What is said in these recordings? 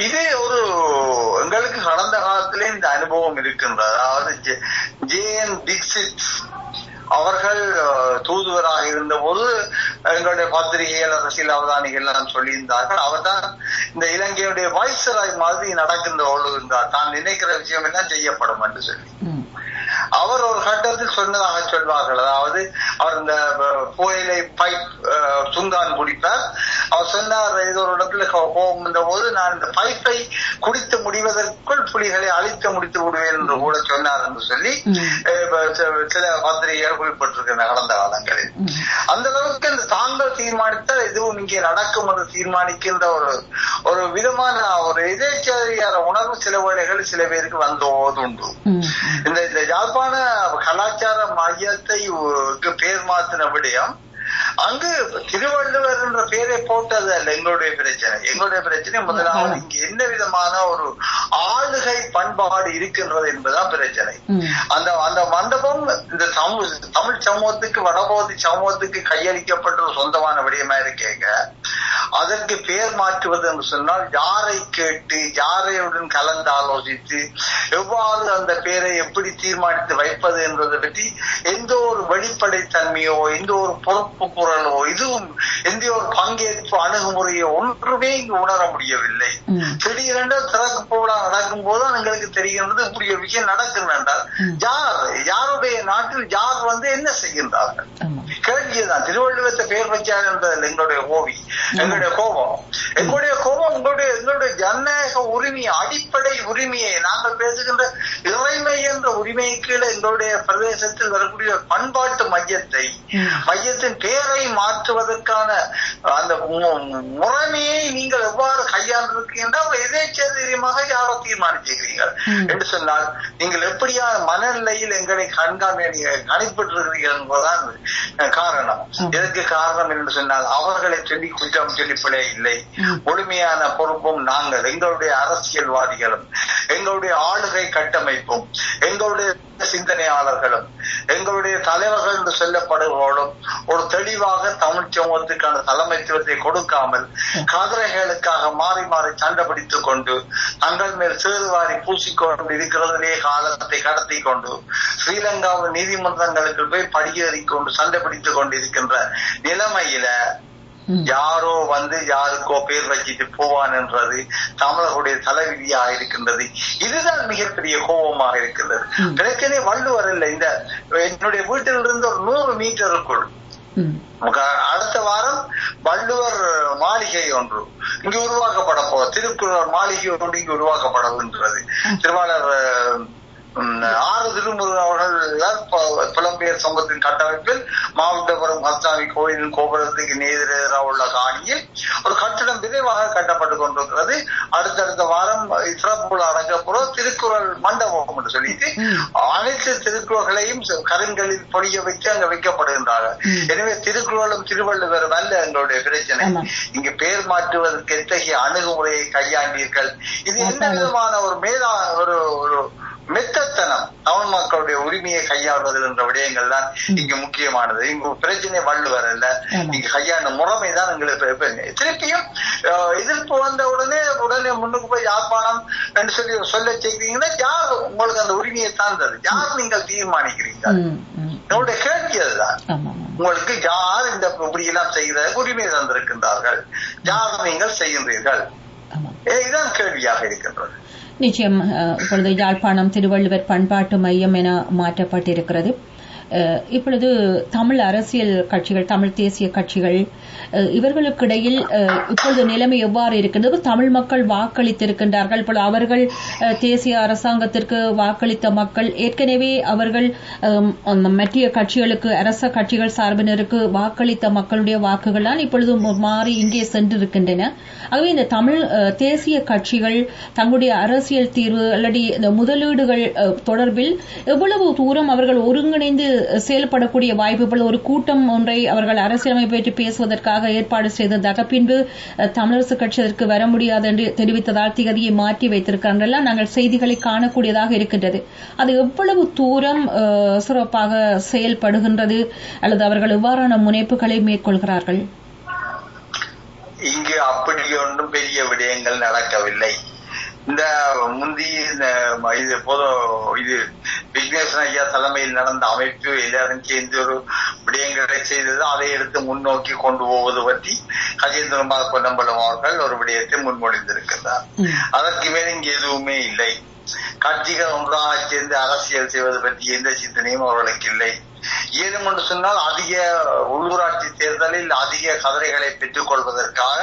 இது ஒரு எங்களுக்கு கடந்த காலத்திலே இந்த அனுபவம் இருக்கின்றது. அதாவது ஜே- என் டிக்சிட் அவர்கள் தூதுவராக தூதுவராக இருந்தபோது எங்களுடைய பத்திரிகைகள் அரசியல் அவதானிகள் எல்லாம் சொல்லியிருந்தார்கள். அவர்தான் இந்த இலங்கையுடைய வைசராய் மாதிரி நடக்கின்ற ஒழு இருந்தார் தான் நினைக்கிற விஷயம் எல்லாம் செய்யப்படும் என்று சொல்லி. அவர் ஒரு கட்டத்தில் சொன்னதாக சொல்வார்கள். அதாவது அவர் இந்த அஹ், புகையிலை பைப் சுங்கான் குடிப்பார் அவர் சொன்னார் ஏதோ ஒரு இடத்துல போகின்ற போது நான் இந்த பைப்பை குடித்து முடிவதற்குள் புலிகளை அழித்து முடித்து விடுவேன் என்று கூட சொன்னார் என்று சொல்லி சில- பத்திரிகைகள் குறிப்பிட்டிருக்கின்றன கடந்த காலங்களில். அந்த அளவுக்கு இந்த தாங்கள் தீர்மானித்தால் எதுவும் இங்கே நடக்கும் என்று தீர்மானிக்கின்ற ஒரு ஒரு விதமான ஒரு எதேச்சரியார உணர்வு சில வேளைகள் சில பேருக்கு வந்தோது உண்டு. இந்த இந்த சிறப்பான கலாச்சார மையத்தை பேர் மாத்தின விடயம் அங்கு திருவள்ளுவர் என்ற பெயரை போட்டது அல்ல எங்களுடைய பிரச்சனை. எங்களுடைய பிரச்சனை முதலாவது இங்கு என்ன விதமான ஒரு ஆளுகை பண்பாடு இருக்கின்றது என்பதுதான் பிரச்சனை. அந்த அந்த மண்டபம் இந்த தமிழ் சமூகத்துக்கு வடபகுதி சமூகத்துக்கு கையளிக்கப்பட்ட ஒரு சொந்தமான விடயமா இருக்கேங்க. அதற்கு பெயர் மாற்றுவது என்று சொன்னால் யாரை கேட்டு யாரையுடன் கலந்து ஆலோசித்து எவ்வாறு அந்த பெயரை எப்படி தீர்மானித்து வைப்பது என்பதை பற்றி எந்த ஒரு வெளிப்படைத்தன்மையோ எந்த ஒரு பொறுப்பு குரலோ இதுவும் எந்த ஒரு பங்கேற்பு அணுகுமுறையோ ஒன்றுமே இங்கு உணர முடியவில்லை. திடீரென்று திறக்கு போடா நடக்கும் போது எங்களுக்கு தெரிகின்றது இப்படி ஒரு விஷயம் நடக்கும் என்றால். யார் யாருடைய நாட்டில் யார் வந்து என்ன செய்கின்றார்கள் ஆமா. கேள்விதான் திருவள்ளுவத்தை பெயர் வச்சார் என்றதில் எங்களுடைய கோவி எங்களுடைய கோபம் எங்களுடைய கோபம் உங்களுடைய எங்களுடைய ஜனநாயக உரிமை அடிப்படை உரிமையை நாங்கள் பேசுகின்ற இறைமை என்ற உரிமையை கீழே எங்களுடைய பிரதேசத்தில் வரக்கூடிய பண்பாட்டு மையத்தை. மையத்தின் பெயரை மாற்றுவதற்கான அந்த முறைமையை நீங்கள் எவ்வாறு கையாண்டிருக்கின்ற எதேச்சரியமாக யாரோ தீர்மானிச்சிருக்கிறீர்கள். என்று சொன்னால் நீங்கள் எப்படியான மனநிலையில் எங்களை கண்காணி கணிப்பிட்டிருக்கிறீர்கள் என்பதுதான் காரணம் ஆம். இதற்கு காரணம் என்று சொன்னால் அவர்களை சொல்லி குற்றம் சொல்லி பிழை இல்லை. முழுமையான பொறுப்பும் நாங்கள் எங்களுடைய அரசியல்வாதிகளும் எங்களுடைய ஆளுகை கட்டமைப்பும் எங்களுடைய சிந்தனையாளர்களும் எங்களுடைய தலைவர்கள் என்று சொல்லப்படுபவர்களும் ஒரு தெளிவாக தமிழ் சமூகத்துக்கான தலைமைத்துவத்தை கொடுக்காமல் கதிரைகளுக்காக மாறி மாறி சண்டை பிடித்துக் கொண்டு தங்கள் மேல் சேறுவாரி பூசிக்கொண்டு இருக்கிறதிலே காலத்தை கடத்தி கொண்டு ஸ்ரீலங்காவின் நீதிமன்றங்களுக்கு போய் படியேறி கொண்டு சண்டை பிடித்துக் கொண்டு இருக்கின்ற நிலைமையில. யாரோ வந்து யாருக்கோ பேர் வச்சிட்டு போவான் என்றது தமிழர்களுடைய தலைவிதியாக இருக்கின்றது இதுதான் மிகப்பெரிய கோபமாக இருக்கின்றது. பிரச்சனை வள்ளுவர் இல்லை இந்த என்னுடைய வீட்டிலிருந்து ஒரு நூறு மீட்டருக்குள். நமக்கு அடுத்த வாரம் வள்ளுவர் மாளிகை ஒன்று இங்கு உருவாக்கப்பட போ திருக்குறள் மாளிகை ஒன்று இங்கு உருவாக்கப்படுகின்றது திருவாளர் ஆறு திருமுருகன் அவர்கள் புலம்பெயர் சமூகத்தின் கட்டமைப்பில் மாவட்டபுரம் ஹஸ்தாமி கோயிலின் கோபுரத்துக்கு நேரெதிராக உள்ள காணியில் ஒரு கட்டிடம் விரைவாக கட்டப்பட்டுக் கொண்டிருக்கிறது அடுத்தடுத்த வாரம் சிறப்புகள் அடங்கப்படும் திருக்குறள் மண்டபம் என்று சொல்லிட்டு. அனைத்து திருக்குறள்களையும் கருங்களில் பொழிய வைத்து அங்க வைக்கப்படுகின்றார்கள். எனவே திருக்குறளும் திருவள்ளுவரும் அல்ல எங்களுடைய பிரச்சனை. இங்கு பெயர் மாற்றுவதற்கு எத்தகைய அணுகுமுறையை கையாண்டீர்கள் இது என்ன. விதமான ஒரு மேலா ஒரு ஒரு மெத்தத்தனம். தமிழ் மக்களுடைய உரிமையை கையாளுவது என்ற விடயங்கள் தான் இங்கு முக்கியமானது. இங்கு பிரச்சனை வள்ளுவர் அல்ல. இங்கு கையாண்ட முறைமை தான் எங்களுக்கு. திருப்பியும் எதிர்ப்பு வந்த உடனே உடனே முன்னுக்கு போய் யாழ்ப்பாணம் என்று சொல்லி சொல்ல செய்கிறீங்கன்னா யார் உங்களுக்கு அந்த உரிமையை சார்ந்தது யார் நீங்கள் தீர்மானிக்கிறீங்க. என்னுடைய கேள்வி அதுதான். உங்களுக்கு யார் இந்த இப்படி எல்லாம் செய்கிற உரிமை தந்திருக்கின்றார்கள்? யார் நீங்கள் செய்கின்றீர்கள்? இதுதான் கேள்வியாக இருக்கின்றது. நிச்சயம் அஹ், இப்பொழுது யாழ்ப்பாணம் திருவள்ளுவர் பண்பாட்டு மையம் என மாற்றப்பட்டிருக்கிறது. அஹ், இப்பொழுது தமிழ் அரசியல் கட்சிகள் தமிழ் தேசிய கட்சிகள் இவர்களுக்கிடையில் இப்பொழுது நிலைமை எவ்வாறு இருக்கின்றது? தமிழ் மக்கள் வாக்களித்திருக்கின்றார்கள் இப்பொழுது அவர்கள் தேசிய அரசாங்கத்திற்கு வாக்களித்த மக்கள் ஏற்கனவே அவர்கள் மத்திய கட்சிகளுக்கு அரச கட்சிகள் சார்பினருக்கு வாக்களித்த மக்களுடைய வாக்குகள் தான் இப்பொழுது மாறி இங்கே சென்றிருக்கின்றன. ஆகவே இந்த தமிழ் தேசிய கட்சிகள் தங்களுடைய அரசியல் தீர்வு அல்லது இந்த முதலீடுகள் தொடர்பில் எவ்வளவு தூரம் அவர்கள் ஒருங்கிணைந்து செயல்படக்கூடிய வாய்ப்புகள் ஒரு கூட்டம் ஒன்றை அவர்கள் அரசியலமைப்பு பற்றி அதற்காக ஏற்பாடு செய்ததாக பின்பு தமிழரசு கட்சி அதற்கு வர முடியாது என்று தெரிவித்ததால் திகதியை மாற்றி வைத்திருக்கிறார்கள் நாங்கள் செய்திகளை காணக்கூடியதாக இருக்கின்றது. அது எவ்வளவு தூரம் சிறப்பாக செயல்படுகின்றது அல்லது அவர்கள் எவ்வாறான முனைப்புகளை மேற்கொள்கிறார்கள்? இங்கு அப்படி ஒன்றும் பெரிய விடயங்கள் நடக்கவில்லை. இந்த முந்தி இந்த இது பொது இது விக்னேஸ்வரன் ஐயா தலைமையில் நடந்த அமைப்பு எல்லாரும் சேர்ந்து ஒரு விடயங்களை செய்தது அதை எடுத்து முன்னோக்கி கொண்டு போவது பற்றி கஜேந்திரமால் பொன்னம்பலம் அவர்கள் ஒரு விடயத்தை முன்மொழிந்திருக்கிறார். அதற்கு மேல் இங்கு எதுவுமே இல்லை கட்சிகள் ஒன்றாக சேர்ந்து அரசியல் செய்வது பற்றி எந்த சிந்தனையும் அவர்களுக்கு இல்லை. ஏதும் என்று சொன்னால் அதிக உள்ளூராட்சி தேர்தலில் அதிக கதிரைகளை பெற்றுக் கொள்வதற்காக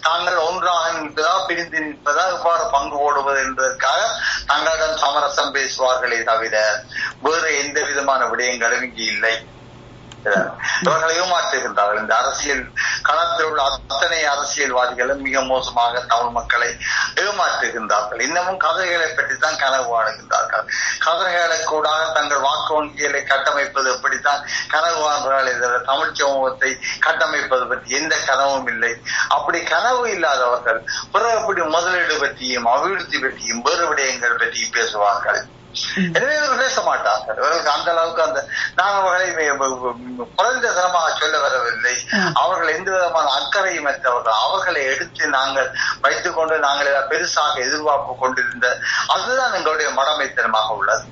தாங்கள் ஒன்றாக நிற்பதா பிரிந்து நிற்பதா எவ்வாறு பங்கு போடுவது என்பதற்காக தங்களிடம் சமரசம் பேசுவார்களே தவிர வேறு எந்த விதமான விடயங்களும் இங்கு இல்லை. இவர்களை ஏமாற்றுகின்றார்கள் இந்த அரசியல் களத்தில் உள்ள அத்தனை அரசியல்வாதிகளும் மிக மோசமாக தமிழ் மக்களை ஏமாற்றுகின்றார்கள். இன்னமும் கதைகளை பற்றி தான் கனவு காணுகின்றார்கள். கதைகளை கூட தங்கள் வாக்கு வங்கிகளை கட்டமைப்பது எப்படித்தான் கனவு காண்கிறார்களே தமிழ் சமூகத்தை கட்டமைப்பது பற்றி எந்த கனவும் இல்லை. அப்படி கனவு இல்லாதவர்கள் பிறகு எப்படி முதலீடு பற்றியும் அபிவிருத்தி பற்றியும் வேறு விடயங்கள் பற்றியும் பேசுவார்கள். எனவே இவர்கள் பேச மாட்டார்கள். இவர்களுக்கு அந்த அளவுக்கு அந்த நான் அவர்களை குறைந்த தரமாக சொல்ல வரவில்லை. அவர்கள் எந்த விதமான அக்கறையும் மற்றவர்கள் அவர்களை எடுத்து நாங்கள் வைத்துக் கொண்டு நாங்கள் பெருசாக எதிர்பார்ப்பு கொண்டிருந்த அதுதான் எங்களுடைய மடமைத்தனமாக உள்ளது.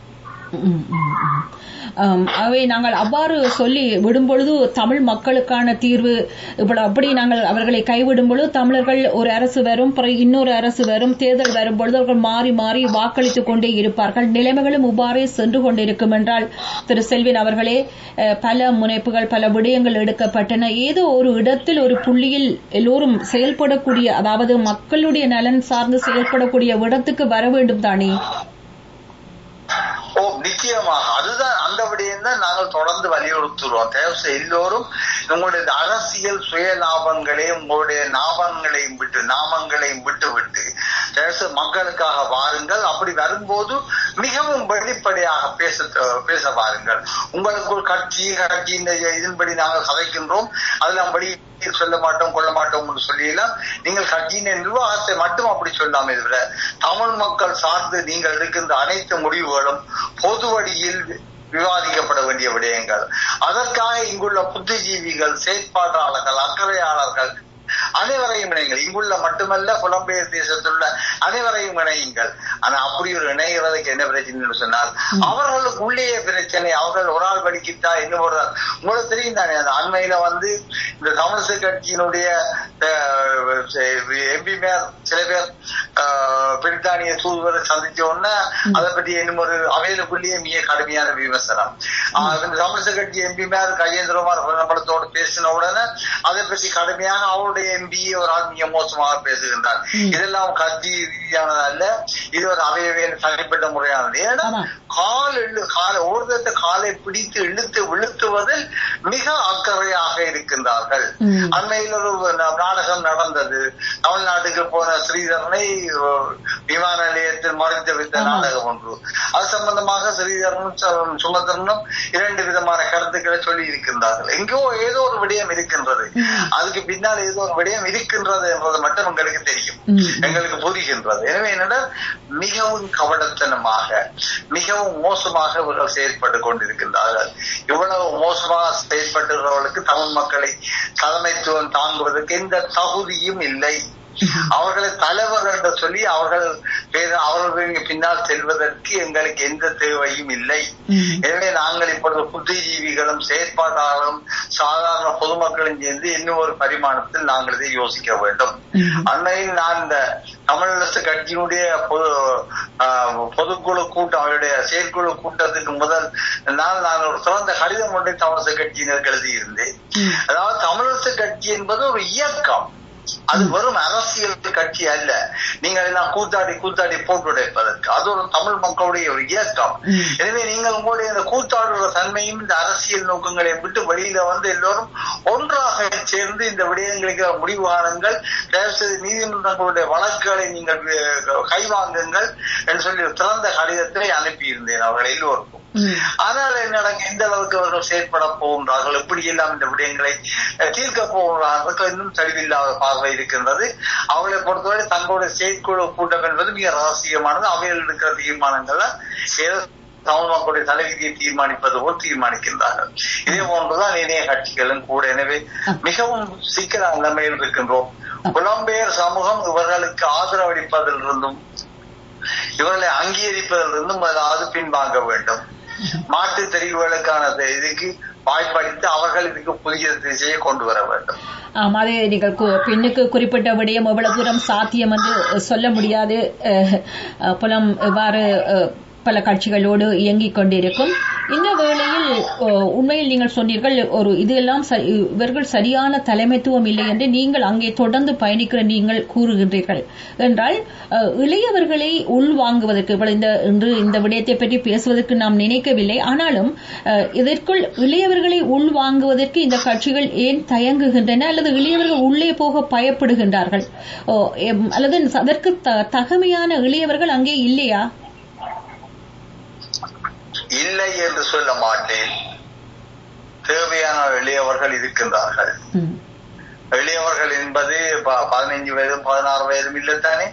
அவை நாங்கள் அவ்வாறு சொல்லி விடும்பொழுது தமிழ் மக்களுக்கான தீர்வு இப்படி அப்படி நாங்கள் அவர்களை கைவிடும் பொழுது தமிழர்கள் ஒரு அரசு வரும் இன்னொரு அரசு வரும் தேர்தல் வரும் பொழுது அவர்கள் மாறி மாறி வாக்களித்துக் கொண்டே இருப்பார்கள். நிலைமைகளும் இவ்வாறே சென்று கொண்டிருக்கும் என்றால் திரு செல்வின் அவர்களே பல முனைப்புகள் பல விடயங்கள் எடுக்கப்பட்டன. ஏதோ ஒரு இடத்தில் ஒரு புள்ளியில் எல்லோரும் செயல்படக்கூடிய அதாவது மக்களுடைய நலன் சார்ந்து செயல்படக்கூடிய இடத்துக்கு வர வேண்டும் தானே? ஓ நிச்சயமாக. அதுதான் அந்த விடயம் தான் நாங்கள் தொடர்ந்து வலியுறுத்துகிறோம். தேவசை எல்லோரும் உங்களுடைய அரசியல் சுய லாபங்களையும் உங்களுடைய லாபங்களையும் விட்டு நாமங்களையும் விட்டு விட்டு தேவச மக்களுக்காக வாருங்கள். அப்படி வரும்போது மிகவும் வெளிப்படையாக பேச பேச வாருங்கள். உங்களுக்கு ஒரு கட்சி கட்சி இந்த இதன்படி நாங்கள் கதைக்கின்றோம் அதெல்லாம் படி சொல்ல மாட்டோம் கொள்ள மாட்டோம் என்று சொல்லியெல்லாம் நீங்கள் கட்சியின் நிர்வாகத்தை மட்டும் அப்படி சொல்லாமல் தவிர தமிழ் மக்கள் சார்ந்து நீங்கள் இருக்கின்ற அனைத்து முடிவுகளும் பொது வழியில் விவாதிக்கப்பட வேண்டிய விடயங்கள். அதற்காக இங்குள்ள புத்திஜீவிகள் செயற்பாட்டாளர்கள் அக்கறையாளர்கள் அனைவரையும் இணையுங்கள் இங்குள்ள மட்டுமல்ல புலம்பெயர் தேசத்தில் உள்ள அனைவரையும் இணையுங்கள். ஆனா அப்படி ஒரு இணைகிறதுக்கு என்ன பிரச்சனை சொன்னால் அவர்களுக்கு உள்ளே பிரச்சனை. அவர்கள் ஒரு ஆள் படிக்கிட்டா இன்னும் ஒரு. உங்களுக்கு தெரியும் தானே அந்த அண்மையில வந்து இந்த தமிழிசை கட்சியினுடைய எம்பி மேர் சில பேர் பிரித்தானிய தூதுவரை சந்திச்ச உடனே அதை பற்றி இன்னும் ஒரு அவையிலுக்குள்ளேயே மிக கடுமையான விமர்சனம். தமிழிசை கட்சி எம்பி மேர் கையேந்திரமார் நம்மளத்தோடு பேசின உடனே அதை பற்றி கடுமையாக அவருடைய எம்பி ஒரு ஆள் மிக மோசமாக பேசுகின்றார். இதெல்லாம் கட்சி ரீதியானது அல்ல இது ஒரு அவையவையின் தனிப்பட்ட முறையானது. ஏன்னா கால் இழு காலை ஓர்தத்தை காலை பிடித்து இழுத்து விழுத்துவதில் மிக அக்கறையாக இருக்கின்றார்கள். அண்மையில் ஒரு நாடகம் நடந்தது. தமிழ்நாட்டுக்கு போன ஸ்ரீதரனை விமான நிலையத்தில் மறைத்து வைத்த. நாடகம் ஒன்று. அது சம்பந்தமாக ஸ்ரீதரனும் சுமந்திரனும் இரண்டு விதமான கருத்துக்களை சொல்லி இருக்கின்றார்கள். எங்கோ ஏதோ ஒரு விடயம் இருக்கின்றது. அதுக்கு பின்னால் ஏதோ ஒரு விடயம் இருக்கின்றது என்பது மட்டும் உங்களுக்கு தெரியும். எங்களுக்கு புரிகின்றது. எனவே என்னிடம் மிகவும் கவனத்தனமாக மிகவும் மோசமாக இவர்கள் செயல்பட்டு கொண்டிருக்கின்றார்கள். இவ்வளவு மோசமாக செயல்பட்டுகிறவர்களுக்கு தமிழ் மக்களை தலைமைத்துவம் தாங்குவதற்கு எந்த தகுதியும் இல்லை. அவர்களை தலைவர் என்று சொல்லி அவர்கள் அவர்களுக்கு பின்னால் செல்வதற்கு எங்களுக்கு எந்த தேவையும் இல்லை ம். எனவே நாங்கள் இப்பொழுது புத்திஜீவிகளும் செயற்பாட்டாளர்களும் சாதாரண பொதுமக்களும் சேர்ந்து இன்னும் ஒரு பரிமாணத்தில் நாங்கள் இதை யோசிக்க வேண்டும் ம். அண்மையில் நான் இந்த தமிழரசு கட்சியினுடைய பொது பொதுக்குழு கூட்டம் அவருடைய செயற்குழு கூட்டத்துக்கு முதல் நாள் நான் ஒரு சிறந்த கடிதம் ஒன்றை தமிழரசு கட்சியினருக்கு எழுதியிருந்தேன். அதாவது தமிழரசு கட்சி என்பது ஒரு இயக்கம் அது வெறும் அரசியல் கட்சி அல்ல நீங்கள் எல்லாம் கூத்தாடி கூத்தாடி போட்டு உடைப்பதற்கு அது ஒரு தமிழ் மக்களுடைய ஒரு இயக்கம். எனவே நீங்கள் உங்களுடைய இந்த கூத்தாடுற தன்மையும் இந்த அரசியல் நோக்கங்களை விட்டு வெளியில வந்து எல்லோரும் ஒன்றாக சேர்ந்து இந்த விடயங்களுக்கு முடிவு காணுங்கள் தயவுசெய்து நீதிமன்றங்களுடைய வழக்குகளை நீங்கள் கைவாங்குங்கள் என்று சொல்லி திறந்த கடிதத்தை அனுப்பியிருந்தேன் அவர்கள் எல்லோருக்கும். ஆனால் என்னடா எந்த அளவுக்கு அவர்கள் செயற்பட போகின்றார்கள்? எப்படி எல்லாம் இந்த விடயங்களை தீர்க்க போகின்றார்கள்? இன்னும் தெளிவில்லாத பார்வை இருக்கின்றது. அவர்களை பொறுத்தவரை தங்களுடைய செயற்குழு கூட்டம் என்பது மிக ரகசியமானது. அவையில் இருக்கிற தீர்மானங்கள்ல தமிழ் மக்களுடைய தலைவிதியை தீர்மானிப்பது போல் தீர்மானிக்கின்றார்கள். இதே போன்றுதான் இணைய கட்சிகளும் கூட. எனவே மிகவும் சிக்கலான நிலைமையில் இருக்கின்றோம். புலம்பெயர் சமூகம் இவர்களுக்கு ஆதரவளிப்பதிலிருந்தும் இவர்களை அங்கீகரிப்பதிலிருந்தும் அதாவது பின்வாங்க வேண்டும். மாற்று தெரிவுகளுக்கான இதுக்கு வாய்ப்பளித்து அவர்கள் இதுக்கு புதிய திசையை கொண்டு வர வேண்டும். ஆமா அதே நீங்கள் பெண்ணுக்கு குறிப்பிட்ட விடயம் எவ்வளவு தூரம் சாத்தியம் என்று சொல்ல முடியாது. புலம் இவ்வாறு பல கட்சிகளோடு இயங்கிக் கொண்டிருக்கும். இந்த வேளையில் உண்மையில் நீங்கள் சொன்னீர்கள் ஒரு இதெல்லாம் ச- இவர்கள் சரியான தலைமைத்துவம் இல்லை என்று நீங்கள் அங்கே தொடர்ந்து பயணிக்கிற நீங்கள் கூறுகின்றீர்கள். என்றால் இளையவர்களை உள்வாங்குவதற்கு இந்த இன்று இந்த விடயத்தை பற்றி பேசுவதற்கு நாம் நினைக்கவில்லை. ஆனாலும் அஹ், இதற்குள் இளையவர்களை உள்வாங்குவதற்கு இந்த கட்சிகள் ஏன் தயங்குகின்றன அல்லது இளையவர்கள் உள்ளே போக பயப்படுகின்றார்கள்? ஓ, அல்லது அதற்கு த- தகமையான இளையவர்கள் அங்கே இல்லையா? இல்லை என்று சொல்ல மாட்டேன் தேவையான எளியவர்கள் இருக்கின்றார்கள். எளியவர்கள் என்பது பதினைஞ்சு வயதும் பதினாறு வயதும் இல்லைத்தானே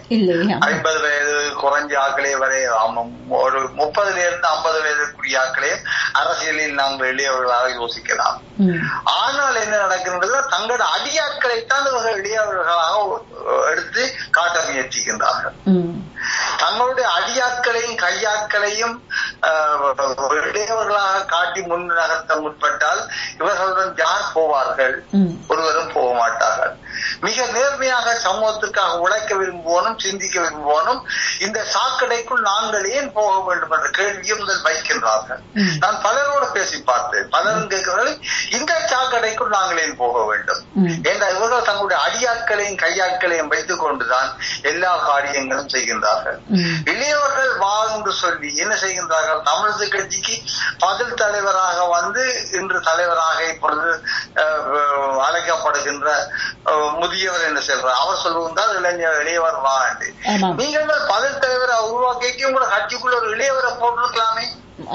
ஐம்பது வயது குறைஞ்ச ஆக்களே வரை ஒரு முப்பதுல இருந்து ஐம்பது வயதுக்குரிய ஆக்களே அரசியலில் நாங்கள் எளியவர்களாக யோசிக்கலாம். ஆனால் என்ன நடக்கின்றது தங்களோட அடியாட்களைத்தான் இவர்கள் எளியவர்களாக எடுத்து காட்ட முயற்சிக்கின்றார்கள். தங்களுடைய அடியாட்களையும் கையாட்களையும் ஆஹ், இடையவர்களாக காட்டி முன் நகர்த்த முற்பட்டால் இவர்களுடன் யார் போவார்கள். ஒருவரும் போக மாட்டார்கள். மிக நேர்மையாக சமூகத்துக்காக உழைக்க விரும்புவோனும் சிந்திக்க விரும்புவோனும் இந்த சாக்கடைக்குள் நாங்கள் ஏன் போக வேண்டும் என்ற கேள்வியை முதல் வைக்கின்றார்கள். நான் பலரோடு பேசி பார்த்தேன். பலரும் கேட்கிறார்கள் இந்த சாக்கடைக்குள் நாங்கள் ஏன் போக வேண்டும். ஏன்னா இவர்கள் தங்களுடைய அடியாட்களையும் கையாட்களையும் வைத்துக் கொண்டுதான் எல்லா காரியங்களும் செய்கின்றார்கள். இளையவர்கள் வா என்று சொல்லி என்ன செய்கின்றார்கள்? தமிழக கட்சிக்கு பதில் தலைவராக வந்து இன்று தலைவராக இப்பொழுது அழைக்கப்படுகின்ற முதியவர் என்ன சொல்றார். அவர் சொல்லுகின்றார் இளைஞர் இளையவர் வா என்று. நீங்கள் பதில் தலைவரை உருவாக்கி உங்களோட கட்சிக்குள்ள ஒரு இளையவரை போட்டிருக்கலாமே?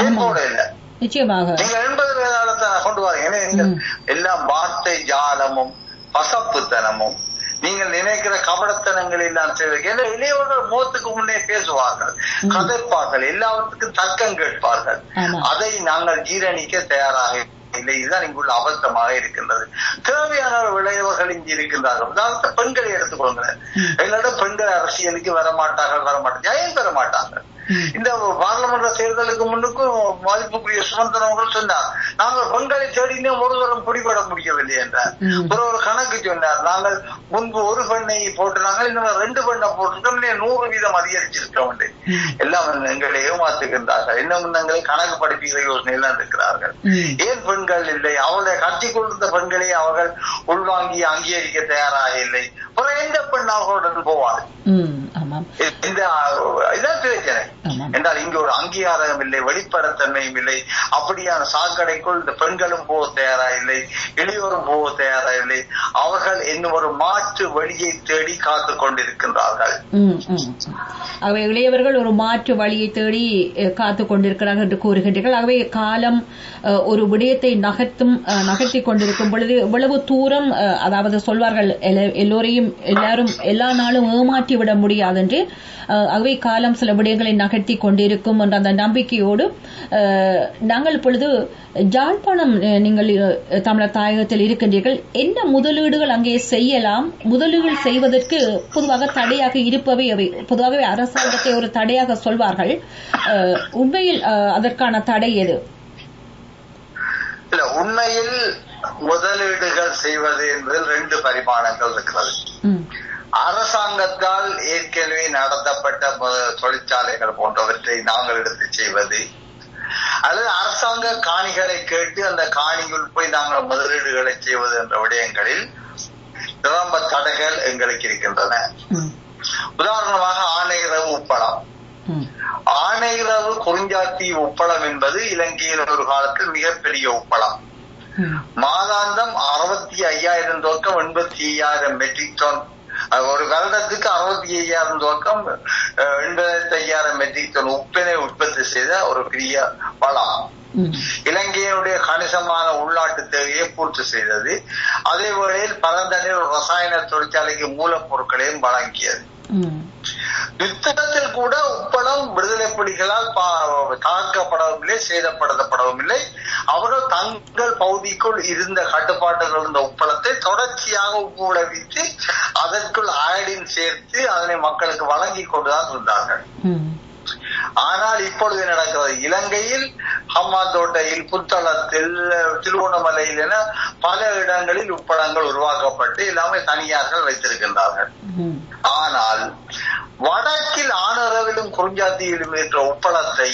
ஏன். போட இல்லை நிச்சயமாக. நீங்க எண்பது வேதாளத்தை கொண்டு வாங்க ஏன்னா நீங்கள். எல்லாம் வார்த்தை ஜாலமும் பசப்புத்தனமும் நீங்கள் நினைக்கிற கபடத்தனங்கள் எல்லாம் ஏன்னா இளையவர்கள் முகத்துக்கு முன்னே பேசுவார்கள். கதைப்பார்கள் எல்லாவற்றுக்கும் தர்க்கம் கேட்பார்கள். அதை நாங்கள் ஜீரணிக்க தயாராக இல்லை இதுதான் இங்குள்ள அவசரமாக இருக்கின்றது தேவையான விளைவுகள் இங்கு இருக்கின்றார்கள் உதாரணத்தை பெண்களை எடுத்துக்கொள்ளுங்க ம். எங்களிடம் பெண்கள் அரசியலுக்கு வர மாட்டார்கள் வர மாட்டார்கள் ஏன் வர மாட்டார்கள் ம். இந்த பாராளுமன்ற தேர்தலுக்கு முன்னுக்கும் மதிப்புக்குரிய சுமந்திரன் அவர்கள் சொன்னார். நாங்கள் பெண்களை தேடினோம் ஒருவரும் பிடிபட முடியவில்லை என்றார். ஒரு ஒரு கணக்கு சொன்னார். நாங்கள் முன்பு ஒரு பெண்ணை போட்டுனாங்க இன்னும் ரெண்டு பெண்ணை போட்டிருக்கோம். நூறு வீதம் அதிகரிச்சிருக்கோம். எல்லாம் எங்களை ஏமாத்துகின்றார்கள் இன்னும் எங்களை கணக்கு படிப்புகிற யோசனையில் இருக்கிறார்கள். ஏன் பெண்கள் இல்லை? அவளை கட்டி கொண்டிருந்த பெண்களை அவர்கள் உள்வாங்கி அங்கீகரிக்க தயாராக இல்லை. எந்த பெண் அவர்களுடன் போவார் இந்த இதான் பிரச்சனை. என்றால் இங்கு ஒரு அங்கீகாரம் இல்லை வெளிப்படத்தன்மையும் இல்லை. அப்படியான சாக்கடைக்குள் இந்த பெண்களும் போக தயாரா இல்லை இளையோரும் போக தயாரா இல்லை. அவர்கள் இன்னும் ஒரு மாற்று வழியை தேடி காத்துக் கொண்டிருக்கின்றார்கள். ஆகவே இளையவர்கள் ஒரு மாற்று வழியை தேடி அஹ், காத்துக் கொண்டிருக்கிறார்கள் என்று கூறுகின்றீர்கள். ஆகவே காலம் ஒரு விடயத்தை நகர்த்தும் நகர்த்தி கொண்டிருக்கும் பொழுது இவ்வளவு தூரம் அதாவது சொல்வார்கள் எல்ல- எல்லோரையும் எல்லாரும் எல்லா நாளும் ஏமாற்றி விட முடியாது என்று ஆகவே காலம் சில விடயங்களை நகர்த்தி கொண்டிருக்கும் என்ற அந்த நம்பிக்கையோடு நாங்கள் இப்பொழுது ஜாழ்ப்பாணம் நீங்கள் தமிழர் தாயகத்தில் இருக்கின்றீர்கள். என்ன முதலீடுகள் அங்கே செய்யலாம்? முதலீடுகள் செய்வதற்கு பொதுவாக தடையாக இருப்பவை அவை. பொதுவாகவே அரசாங்கத்தை ஒரு தடையாக சொல்வார்கள். உண்மையில் அதற்கான தடை எது? இல்ல உண்மையில் முதலீடுகள் செய்வது என்பதில் ரெண்டு பரிமாணங்கள் இருக்கிறது. அரசாங்கத்தால் ஏற்கனவே நடத்தப்பட்ட தொழிற்சாலைகள் போன்றவற்றை நாங்கள் எடுத்து செய்வது அல்லது அரசாங்க காணிகளை கேட்டு அந்த காணிக்குள் போய் நாங்கள் முதலீடுகளை செய்வது என்ற விடயங்களில் நிரம்ப தடைகள் எங்களுக்கு இருக்கின்றன. உதாரணமாக ஆணையரவு உப்பளம். ஆணையரவு குறிஞ்சாத்தி உப்பளம் என்பது இலங்கையில் ஒரு காலத்தில் மிகப்பெரிய உப்பளம். மாதாந்தம் அறுபத்தி ஐயாயிரம் துவக்கம் எண்பத்தி ஐயாயிரம் மெட்ரிக் டன் ஒரு வருடத்துக்கு அறுபத்தி ஐயாயிரம் துவக்கம் எண்பத்தி ஐயாயிரம் மெட்ரிக் டன் உப்பினை உற்பத்தி செய்த ஒரு பெரிய வளம். இலங்கையினுடைய கணிசமான உள்நாட்டு தேவையை பூர்த்தி செய்தது. அதே வேளையில் பரந்தனில் ரசாயன தொழிற்சாலைக்கு மூலப்பொருட்களையும் வழங்கியது. யுத்தத்தில் கூட உப்பளம் விடுதலை புலிகளால் தாக்கப்படவும் சேதப்படுத்தப்படவும் இல்லை அவர்கள் தங்கள் பகுதிக்குள் இருந்த கட்டுப்பாட்டில் இருந்த உப்பளத்தை தொடர்ச்சியாக உப்பு விளைவித்து அதற்குள் அயடின் சேர்த்து அதனை மக்களுக்கு வழங்கி கொண்டுதான் இருந்தார்கள். ஆனால் இப்பொழுது நடக்கிறது. இலங்கையில் ஹம்மாந்தோட்டையில் புத்தளத்தில் திருவோணமலையில் என பல இடங்களில் உப்பளங்கள் உருவாக்கப்பட்டு எல்லாமே தனியார்கள் வைத்திருக்கின்றார்கள். ஆனால் வடக்கில் ஆனரவிலும் குறிஞ்சாத்தியிலும் என்ற ஒப்பளத்தை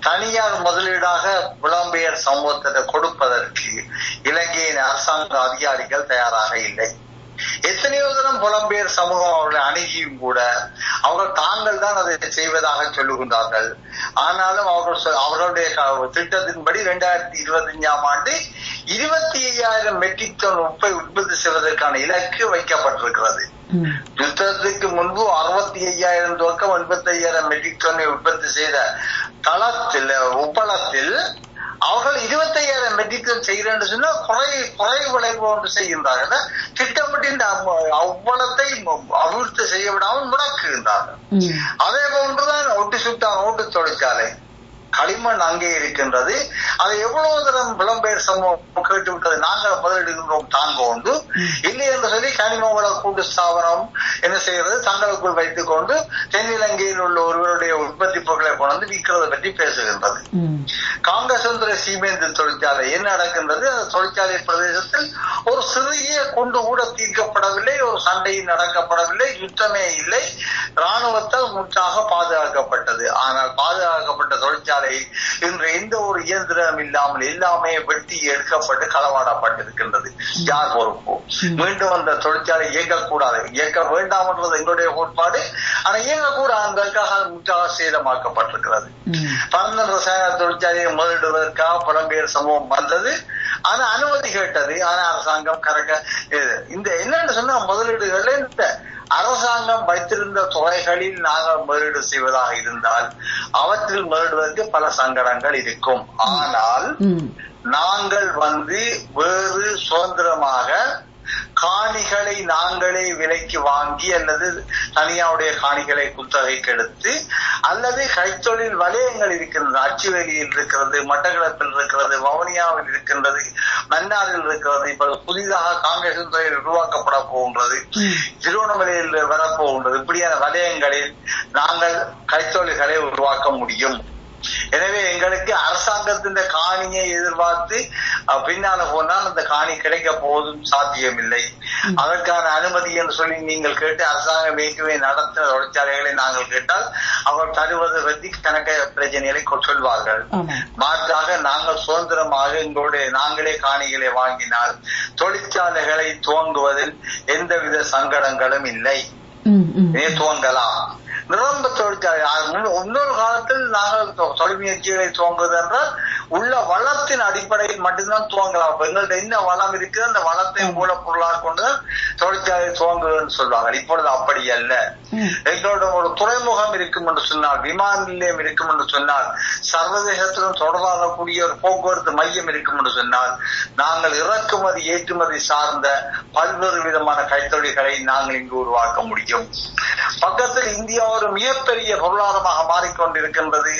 தனியார் முதலீடாக புலம்பெயர் சமூகத்தினர் கொடுப்பதற்கு இலங்கையின் அரசாங்க அதிகாரிகள் தயாராக இல்லை. எத்தனையோ தரம் புலம்பெயர் சமூகம் அவர்களை அணுகியும் கூட அவர்கள் தாங்கள் தான் அதை செய்வதாக சொல்லுகின்றார்கள். ஆனாலும் அவர்கள் அவர்களுடைய திட்டத்தின்படி இரண்டாயிரத்தி இருபத்தஞ்சாம் ஆண்டு இருபத்தி ஐயாயிரம் மெட்ரிக் டன் உப்பை உற்பத்தி செய்வதற்கான இலக்கு வைக்கப்பட்டிருக்கிறது. யுத்தத்துக்கு முன்பு அறுபத்தி ஐயாயிரம் துவக்கம் எண்பத்தி ஐயாயிரம் மெட்ரிக் டன்னை உற்பத்தி செய்த தளத்தில் உப்பளத்தில் அவர்கள் இருபத்தி ஐயாயிரம் மெட்ரிக் டன் செய்கிறேன்னு சொன்னா குறை குறை விளைவு ஒன்று செய்கின்றார்கள். திட்டமிட்டு இந்த அவ்வ- அவ்வளத்தை அபிவிருத்தி செய்ய விடாமல் முடக்குகின்றார்கள். அதே போன்றுதான் களிமண் அங்கே இருக்கின்றது. அதை எவ்வளவு தரம் புலம்பெயர் சமூகம் கேட்டு விட்டது நாங்கள் முதலிடுகின்றோம் தாங்க உண்டு இல்லை என்று சொல்லி கனிம வள கூட்டு ஸ்தாபனம் என்ன செய்கிறது? தங்களுக்குள் வைத்துக் கொண்டு தென்னிலங்கையில் உள்ள ஒருவருடைய உற்பத்தி பொருட்களை கொண்டு விற்கிறதை பற்றி பேசுகின்றது. காங்கசுந்தர சீமேந்து தொழிற்சாலை என்ன நடக்கின்றது? அந்த தொழிற்சாலை பிரதேசத்தில் ஒரு சிறிய குண்டு கூட தீர்க்கப்படவில்லை ஒரு சண்டையும் நடக்கப்படவில்லை யுத்தமே இல்லை. ராணுவத்தால் முற்றாக பாதுகாக்கப்பட்டது. ஆனால் பாதுகாக்கப்பட்ட தொழிற்சாலை இன்று எந்த ஒரு இயந்திரம் இல்லாமல் எல்லாமே வெட்டி எடுக்கப்பட்டு களவாடப்பட்டிருக்கின்றது. யார் பொறுப்பு? மீண்டும் அந்த தொழிற்சாலை இயங்கக்கூடாது. இயக்க வேண்டாம் என்றது எங்களுடைய கோட்பாடு. ஆனா இயங்கக்கூடாதுக்காக அது முற்றாக சேதமாக்கப்பட்டிருக்கிறது ம். பரந்தன் ரசாயன தொழிற்சாலையை முதலிடுவதற்காக புலம்பெயர் சமூகம் வந்தது. ஆனா அனுமதி கேட்டது. ஆனா அரசாங்கம் இது- இந்த என்னன்னு சொன்னா முதலீடுகள்ல இந்த அரசாங்கம் வைத்திருந்த துறைகளில் நாங்கள் முதலீடு செய்வதாக இருந்தால் அவற்றில் முதலிடுவதற்கு பல சங்கடங்கள் இருக்கும். ஆனால் நாங்கள் வந்து வேறு சுதந்திரமாக காணிகளை நாங்களே விலைக்கு வாங்கி அல்லது தனியாவுடைய காணிகளை குத்தகைக்கு எடுத்து அல்லது கைத்தொழில் வலயங்கள் இருக்கின்றது அச்சுவேலியில் இருக்கிறது மட்டக்களப்பில் இருக்கிறது வவுனியாவில் இருக்கின்றது மன்னாரில் இருக்கிறது இப்ப புதிதாக காங்கிரஸ் துறையில் உருவாக்கப்பட போகின்றது திருவண்ணாமலையில் வரப்போகின்றது இப்படியான வலயங்களில் நாங்கள் கைத்தொழில்களை உருவாக்க முடியும். எனவே எங்களுக்கு அரசாங்கத்தின் காணியை எதிர்பார்த்து பின்னால போனால் அந்த காணி கிடைக்க போவதும் சாத்தியமில்லை. அதற்கான அனுமதி என்று சொல்லி நீங்கள் கேட்டு அரசாங்கம் ஏற்கனவே நடத்தின தொழிற்சாலைகளை நாங்கள் கேட்டால் அவர் தருவது பற்றி கணக்க பிரச்சனைகளை சொல்வார்கள். மாற்றாக நாங்கள் சுதந்திரமாக எங்களுடைய நாங்களே காணிகளை வாங்கினால் தொழிற்சாலைகளை துவங்குவதில் எந்தவித சங்கடங்களும் இல்லை. துவங்கலாம். நிரம்ப தொழிற்சாலை. இன்னொரு காலத்தில் நாங்கள் தொழில் முயற்சிகளை துவங்குவது என்றால் உள்ள வளத்தின் அடிப்படையில் மட்டும்தான் துவங்கலாம். இப்ப எங்கள்ட்ட என்ன வளம் இருக்குது அந்த வளத்தை மூலப்பொருளாக கொண்டுதான் தொழிற்சாலை துவங்குவதுன்னு சொல்வாங்க இப்பொழுது அப்படி அல்ல. எங்களோட ஒரு துறைமுகம் இருக்கும் என்று சொன்னால் விமான நிலையம் இருக்கும் என்று சொன்னால் சர்வதேசத்துடன் தொடர்பாகக்கூடிய ஒரு போக்குவரத்து மையம் இருக்கும் என்று சொன்னால் நாங்கள் இறக்குமதி ஏற்றுமதி சார்ந்த பல்வேறு விதமான கைத்தொழில்களை நாங்கள் இங்கு உருவாக்க முடியும். பக்கத்தில் இந்தியா ஒரு மிகப்பெரிய பொருளாதாரமாக மாறிக்கொண்டிருக்கின்றது.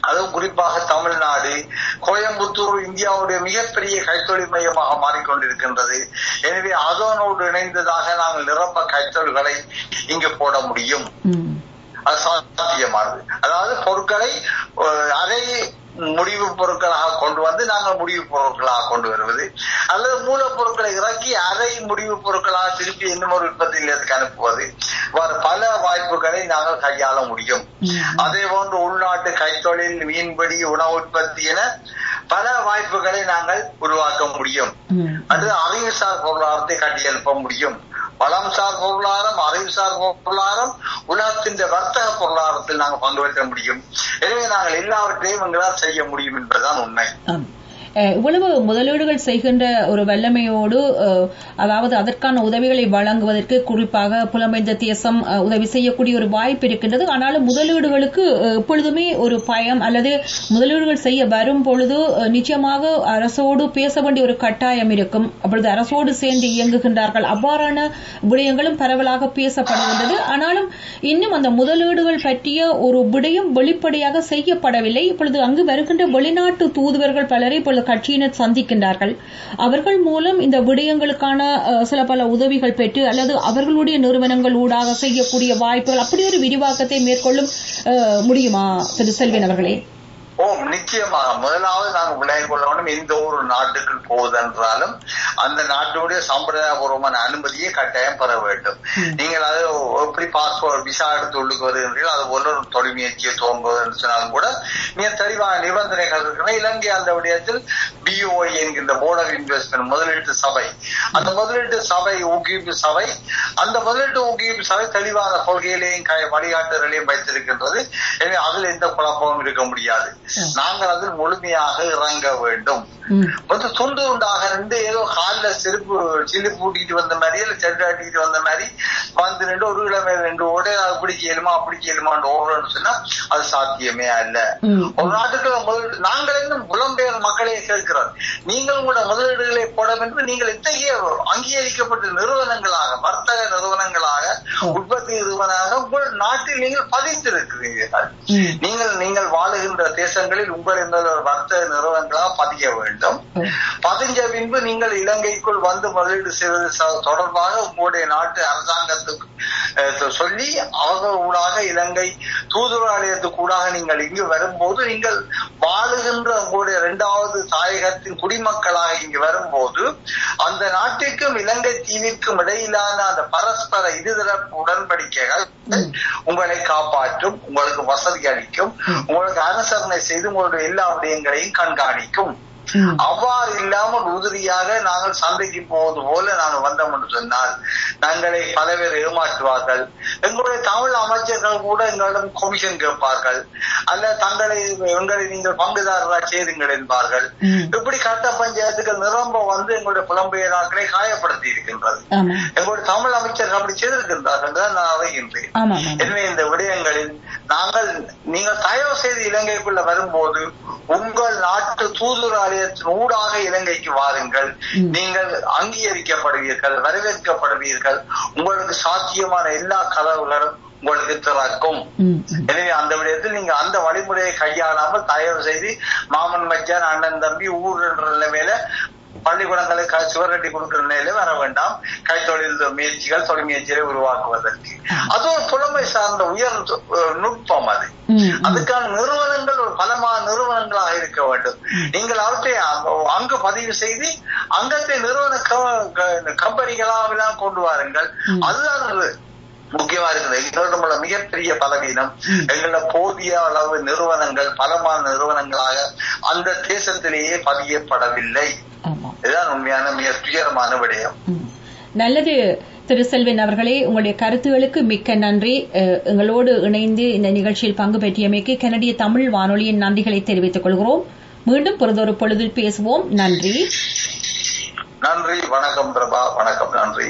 அதுவும் குறிப்பாக தமிழ்நாடு கோயம்புத்தூர் இந்தியாவுடைய மிகப்பெரிய கைத்தொழில் மையமாக மாறிக்கொண்டிருக்கின்றது. எனவே அதனோடு இணைந்ததாக நாங்கள் நிரம்ப கைத்தொழில்களை இங்கு போட முடியும். அது சாத்தியமானது. அதாவது பொருட்களை அரை முடிவு பொருட்களாக கொண்டு வந்து நாங்கள் முடிவு பொருட்களாக கொண்டு வருவது. அல்லது மூலப்பொருட்களை இறக்கி அரை முடிவு பொருட்களாக திருப்பி இன்னும் ஒரு உற்பத்தி நிலையத்துக்கு அனுப்புவது பல வாய்ப்புகளை நாங்கள் கையாள முடியும். அதே போன்று உள்நாட்டு கைத்தொழில் மீன்பிடி உணவு உற்பத்தி என பல வாய்ப்புகளை நாங்கள் உருவாக்க முடியும். அது அறிவுசார் பொருளாதாரத்தை கட்டியெழுப்ப முடியும். வளம் சார் பொருளாதாரம் அறிவுசார் பொருளாதாரம் உலகத்தின் வர்த்தக பொருளாதாரத்தில் நாங்கள் பங்கு பெற்ற முடியும். எனவே நாங்கள் எல்லாவற்றையும் எங்களால் செய்ய முடியும் என்பதுதான் உண்மை. இவ்வளவு முதலீடுகள் செய்கின்ற ஒரு வல்லமையோடு அதாவது அதற்கான உதவிகளை வழங்குவதற்கு குறிப்பாக புலமைந்த தேசம் உதவி செய்யக்கூடிய ஒரு வாய்ப்பு இருக்கின்றது. ஆனாலும் முதலீடுகளுக்கு எப்பொழுதுமே ஒரு பயம் அல்லது முதலீடுகள் செய்ய வரும் பொழுது நிச்சயமாக அரசோடு பேச வேண்டிய ஒரு கட்டாயம் இருக்கும். அப்பொழுது அரசோடு சேர்ந்து இயங்குகின்றார்கள். அவ்வாறான விடயங்களும் பரவலாக பேசப்படுகின்றது. ஆனாலும் இன்னும் அந்த முதலீடுகள் பற்றிய ஒரு விடயம் வெளிப்படையாக செய்யப்படவில்லை. இப்பொழுது அங்கு வருகின்ற வெளிநாட்டு தூதுவர்கள் பலரை இப்பொழுது கட்சியினர் சந்திக்கின்றார்கள். அவர்கள் மூலம் இந்த விடயங்களுக்கான அஹ், சில பல உதவிகள் பெற்று அல்லது அவர்களுடைய நிறுவனங்கள் ஊடாக செய்யக்கூடிய வாய்ப்புகள் அப்படி ஒரு விரிவாக்கத்தை மேற்கொள்ளும் அஹ், முடியுமா திரு செல்வன் அவர்களே? ஓ நிச்சயமாக முதலாவது நாங்கள் விளையாடி கொள்ளணும் எந்த ஒரு நாட்டுக்கு போவதென்றாலும் அந்த நாட்டுடைய சம்பிரதாயபூர்வமான அனுமதியை கட்டாயம் பெற வேண்டும். நீங்கள் அது எப்படி பாஸ்போர்ட் விசா எடுத்து உள்ளுக்கு வருகின்றீர்கள் அது போல ஒரு தொழில் முயற்சியை துவங்குவது சொன்னாலும் கூட மிக தெளிவான நிபந்தனைகள் இருக்கின்றன. இலங்கை அந்த விடயத்தில் பிஓஐ என்கின்ற போர்ட் ஆஃப் இன்வெஸ்ட்மெண்ட் முதலீட்டு சபை. அந்த முதலீட்டு சபை ஊக்குவிப்பு சபை அந்த முதலீட்டு ஊக்குவிப்பு சபை தெளிவான கொள்கைகளையும் க- வழிகாட்டுதலையும் வைத்திருக்கின்றது. எனவே அதில் எந்த குழப்பமும் இருக்க முடியாது. நாங்கள் அதில் முழுமையாக இறங்க வேண்டும். வந்து துண்டு துண்டாக இருந்து ஏதோ கால்ல செருப்பு சில்லு பூட்டிட்டு வந்த மாதிரி இல்ல செட்டு ஆட்டிட்டு வந்த மாதிரி வந்து நின்று ஒரு கிழமை ரெண்டு ஓட அப்படி கேளுமா அப்படி கேளுமான்னு ஓடுறோம்னு சொன்னா அது சாத்தியமே அல்ல. ம். ஒரு நாட்டுக்கு நாங்கள் இன்னும் புலம்பெயர் மக்களே கேட்கிறோம் நீங்கள் கூட முதலீடுகளை போட வேண்டும் நீங்கள் இத்தகைய அங்கீகரிக்கப்பட்ட நிறுவனங்களாக வர்த்தக நிறுவனங்களாக உற்பத்தி நிறுவனமாக உங்கள் நாட்டில் நீங்கள் பதிந்திருக்கிறீர்கள். நீங்கள் நீங்கள் வாழுகின்ற தேசங்களில் உங்கள் வர்த்தக நிறுவனங்களாக பதிய வேண்டும். பதிஞ்ச பின்பு நீங்கள் இலங்கைக்குள் வந்து முதலீடு செய்வது தொடர்பாக உங்களுடைய நாட்டு அரசாங்கத்துக்கு சொல்லி அவங்க ஊடாக இலங்கை தூதுவராலயத்துக்கு ஊடாக நீங்கள் இங்கு வரும்போது நீங்கள் வாழுகின்ற உங்களுடைய இரண்டாவது தாயகத்தின் குடிமக்களாக இங்கு வரும்போது அந்த நாட்டிற்கும் இலங்கை தீவிற்கும் இடையிலான அந்த பரஸ்பர இருதரப்பு உடன்படிக்கைகள் உங்களை காப்பாற்றும் உங்களுக்கு வசதி அளிக்கும் உங்களுக்கு அனுசரணை செய்து உங்களுடைய எல்லா விடயங்களையும் கண்காணிக்கும். அவ்வாறு இல்லாமல் உதிரியாக நாங்கள் சந்தைக்கு போவது போல நாங்கள் வந்தோம் என்று சொன்னால் நாங்களை பல பேர் ஏமாற்றுவார்கள். எங்களுடைய தமிழ் அமைச்சர்கள் கூட எங்களிடம் கொமிஷன் கேட்பார்கள். அல்ல தங்களை எங்களை நீங்கள் பங்குதாரராக சேருங்கள் என்பார்கள். இப்படி கட்ட பஞ்சாயத்துகள் நிரம்ப வந்து எங்களுடைய புலம்பெயராக்களை காயப்படுத்தி இருக்கின்றது. எங்களுடைய தமிழ் அமைச்சர்கள் அப்படி செய்திருக்கின்றார்கள் தான் நான் அறிகின்றேன். எனவே இந்த விடயங்களில் நாங்கள் நீங்கள் தயவு செய்து இலங்கைக்குள்ள வரும்போது உங்கள் நாட்டு ஊடாக இலங்கைக்கு வாருங்கள். நீங்கள் அங்கீகரிக்கப்படுவீர்கள் வரவேற்கப்படுவீர்கள். உங்களுக்கு சாத்தியமான எல்லா கதவுகளும் உங்களுக்கு திறக்கும். எனவே அந்த விடயத்தில் நீங்க அந்த வழிமுறையை கையாளாமல் தயவு செய்து மாமன் மச்சான் அண்ணன் தம்பி ஊர் என்ற நிலைமையில பள்ளிக்கூடங்களை க- சுவரட்டி கொடுக்கிற நிலையில வர வேண்டாம். கைத்தொழில் முயற்சிகள் தொழில் முயற்சிகளை உருவாக்குவதற்கு அது ஒரு புலமை சார்ந்த உயர் நுட்பம் அது. அதுக்கான நிறுவனங்களாக இருக்க வேண்டும். நீங்கள் அவற்றை அங்க- பதிவு செய்து அங்கத்தை நிறுவன கம்பெனிகளாக கொண்டு வாருங்கள். அதுதான் அது. முக்கியமா இருக்குது எங்களிடம் உள்ள மிகப்பெரிய பலவீனம். ம். எங்கள போதிய அளவு நிறுவனங்கள் பலமான நிறுவனங்களாக அந்த தேசத்திலேயே பதியப்படவில்லை. இதுதான் உண்மையான மிக துயரமான விடயம். நல்லது. திரு செல்வன் அவர்களே உங்களுடைய கருத்துகளுக்கு மிக்க நன்றி. அஹ், எங்களோடு இணைந்து இந்த நிகழ்ச்சியில் பங்கு பெற்றியமைக்கு கனடிய தமிழ் வானொலியின் நன்றிகளை தெரிவித்துக் கொள்கிறோம். மீண்டும் பொழுதொரு பொழுதில் பேசுவோம். நன்றி. நன்றி. வணக்கம் பிரபா. வணக்கம். நன்றி.